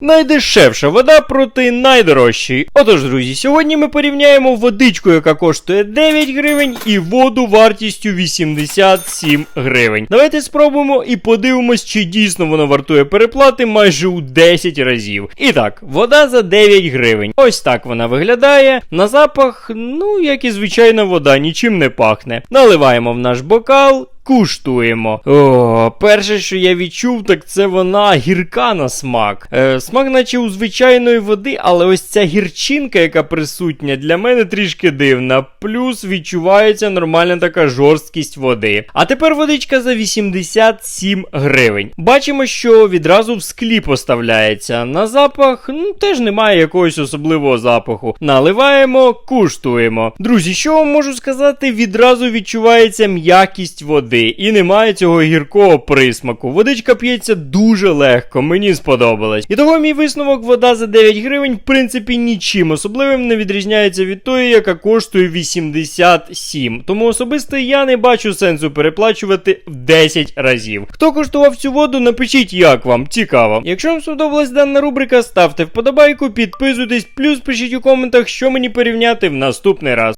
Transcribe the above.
Найдешевша вода проти найдорожчої. Отож, друзі, сьогодні ми порівняємо водичку, яка коштує 9 гривень, і воду вартістю 87 гривень. Давайте спробуємо і подивимось, чи дійсно воно вартує переплати майже у 10 разів. І так, вода за 9 гривень. Ось так вона виглядає. На запах, ну, як і звичайна вода, нічим не пахне. Наливаємо в наш бокал. Куштуємо. О, перше, що я відчув, так це вона гірка на смак. Е, смак, наче у звичайної води, але ось ця гірчинка, яка присутня, для мене трішки дивна. Плюс відчувається нормальна така жорсткість води. А тепер водичка за 87 гривень. Бачимо, що відразу в склі поставляється. На запах, ну, теж немає якогось особливого запаху. Наливаємо, куштуємо. Друзі, що вам можу сказати? Відразу відчувається м'якість води і немає цього гіркого присмаку. Водичка п'ється дуже легко, мені сподобалось. І того мій висновок вода за 9 гривень, в принципі, нічим особливим не відрізняється від тої, яка коштує 87. Тому особисто я не бачу сенсу переплачувати в 10 разів. Хто коштував цю воду, напишіть, як вам цікаво. Якщо вам сподобалась дана рубрика, ставте вподобайку, підписуйтесь, плюс пишіть у коментах, що мені порівняти в наступний раз.